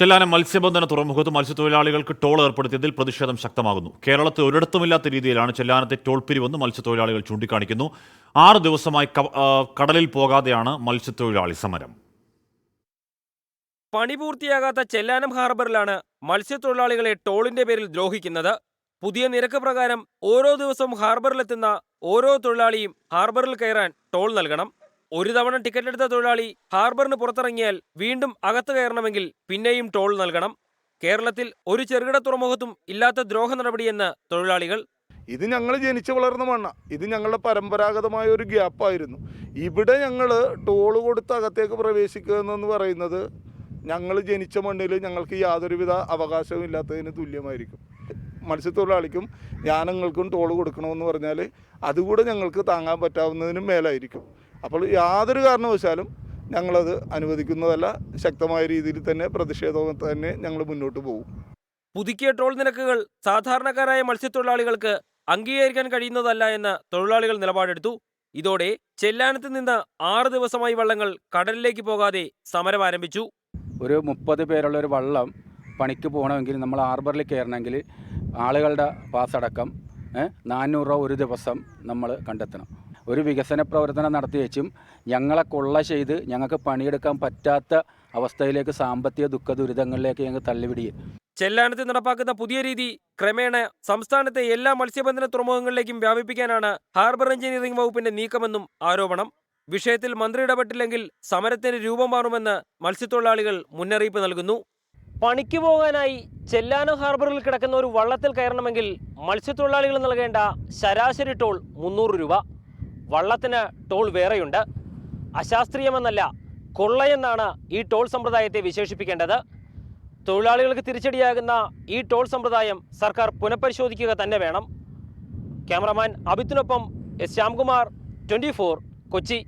ചെല്ലാനം മത്സ്യബന്ധന തുറമുഖത്ത് മത്സ്യത്തൊഴിലാളികൾക്ക് ടോൾ ഏർപ്പെടുത്തിയതിൽ പ്രതിഷേധം ശക്തമാകുന്നു. കേരളത്തിൽ ഒരിടത്തുമില്ലാത്ത രീതിയിലാണ് ചെല്ലാനത്തെ ടോൾ പിരിവെന്ന് മത്സ്യത്തൊഴിലാളികൾ ചൂണ്ടിക്കാണിക്കുന്നു. ആറ് ദിവസമായി കടലിൽ പോകാതെയാണ് മത്സ്യത്തൊഴിലാളി സമരം. പണി പൂർത്തിയാകാത്ത ചെല്ലാനം ഹാർബറിലാണ് മത്സ്യത്തൊഴിലാളികളെ ടോളിന്റെ പേരിൽ ദ്രോഹിക്കുന്നത്. പുതിയ നിരക്ക് പ്രകാരം ഓരോ ദിവസവും ഹാർബറിലെത്തുന്ന ഓരോ തൊഴിലാളിയും ഹാർബറിൽ കയറാൻ ടോൾ നൽകണം. ഒരു തവണ ടിക്കറ്റ് എടുത്ത തൊഴിലാളി ഹാർബറിന് പുറത്തിറങ്ങിയാൽ വീണ്ടും അകത്ത് കയറണമെങ്കിൽ പിന്നെയും ടോൾ നൽകണം. കേരളത്തിൽ ഒരു ചെറുകിട തുറമുഖത്തും ഇല്ലാത്ത ദ്രോഹ നടപടിയെന്ന് തൊഴിലാളികൾ. ഇത് ഞങ്ങൾ ജനിച്ചു വളർന്ന മണ്ണ. ഇത് ഞങ്ങളുടെ പരമ്പരാഗതമായ ഒരു ഗ്യാപ്പായിരുന്നു. ഇവിടെ ഞങ്ങൾ ടോൾ കൊടുത്ത് അകത്തേക്ക് പ്രവേശിക്കുക എന്ന് പറയുന്നത് ഞങ്ങൾ ജനിച്ച മണ്ണിൽ ഞങ്ങൾക്ക് യാതൊരുവിധ അവകാശവും ഇല്ലാത്തതിന് തുല്യമായിരിക്കും. മത്സ്യത്തൊഴിലാളിക്കും ഞാനങ്ങൾക്കും ടോൾ കൊടുക്കണമെന്ന് പറഞ്ഞാൽ അതുകൂടെ ഞങ്ങൾക്ക് താങ്ങാൻ പറ്റാവുന്നതിനും മേലായിരിക്കും. അപ്പോൾ യാതൊരു കാരണവശാലും ഞങ്ങളത് അനുവദിക്കുന്നതല്ല. ശക്തമായ രീതിയിൽ തന്നെ പ്രതിഷേധവും തന്നെ ഞങ്ങൾ മുന്നോട്ട് പോകും. പുതുക്കിയ ടോൾ നിരക്കുകൾ സാധാരണക്കാരായ മത്സ്യത്തൊഴിലാളികൾക്ക് അംഗീകരിക്കാൻ കഴിയുന്നതല്ല എന്ന് തൊഴിലാളികൾ നിലപാടെടുത്തു. ഇതോടെ ചെല്ലാനത്ത് നിന്ന് ആറ് ദിവസമായി വള്ളങ്ങൾ കടലിലേക്ക് പോകാതെ സമരം ആരംഭിച്ചു. ഒരു മുപ്പത് പേരുള്ള ഒരു വള്ളം പണിക്ക് പോകണമെങ്കിൽ നമ്മൾ ഹാർബറിൽ കയറണമെങ്കിൽ ആളുകളുടെ പാസ് അടക്കം നാനൂറ് രൂപ ഒരു ദിവസം നമ്മൾ കണ്ടെത്തണം. ഒരു വികസന പ്രവർത്തനം നടത്തി വെച്ചും ഞങ്ങളെ കൊള്ള ചെയ്ത് ഞങ്ങൾക്ക് പണിയെടുക്കാൻ പറ്റാത്ത അവസ്ഥയിലേക്ക് സാമ്പത്തിക ദുഃഖ ദുരിതങ്ങളിലേക്ക് ഞങ്ങൾ തള്ളിവിടുക ചെല്ലാനത്ത് നടപ്പാക്കുന്ന പുതിയ രീതി ക്രമേണ സംസ്ഥാനത്തെ എല്ലാ മത്സ്യബന്ധന തുറമുഖങ്ങളിലേക്കും വ്യാപിപ്പിക്കാനാണ് ഹാർബർ എഞ്ചിനീയറിംഗ് വകുപ്പിന്റെ നീക്കമെന്നും ആരോപണം. വിഷയത്തിൽ മന്ത്രി ഇടപെട്ടില്ലെങ്കിൽ സമരത്തിന് രൂപം മാറുമെന്ന് മത്സ്യത്തൊഴിലാളികൾ മുന്നറിയിപ്പ് നൽകുന്നു. പണിക്ക് പോകാനായി ചെല്ലാനോ ഹാർബറിൽ കിടക്കുന്ന ഒരു വള്ളത്തിൽ കയറണമെങ്കിൽ മത്സ്യത്തൊഴിലാളികൾ നൽകേണ്ട ശരാശരി ടോൾ മുന്നൂറ് രൂപ. വള്ളത്തിന് ടോൾ വേറെയുണ്ട്. അശാസ്ത്രീയമെന്നല്ല കൊള്ളയെന്നാണ് ഈ ടോൾ സമ്പ്രദായത്തെ വിശേഷിപ്പിക്കേണ്ടത്. തൊഴിലാളികൾക്ക് തിരിച്ചടിയാകുന്ന ഈ ടോൾ സമ്പ്രദായം സർക്കാർ പുനഃപരിശോധിക്കുക തന്നെ വേണം. ക്യാമറമാൻ അബിത്തിനൊപ്പം എസ് ശ്യാംകുമാർ ട്വന്റി കൊച്ചി.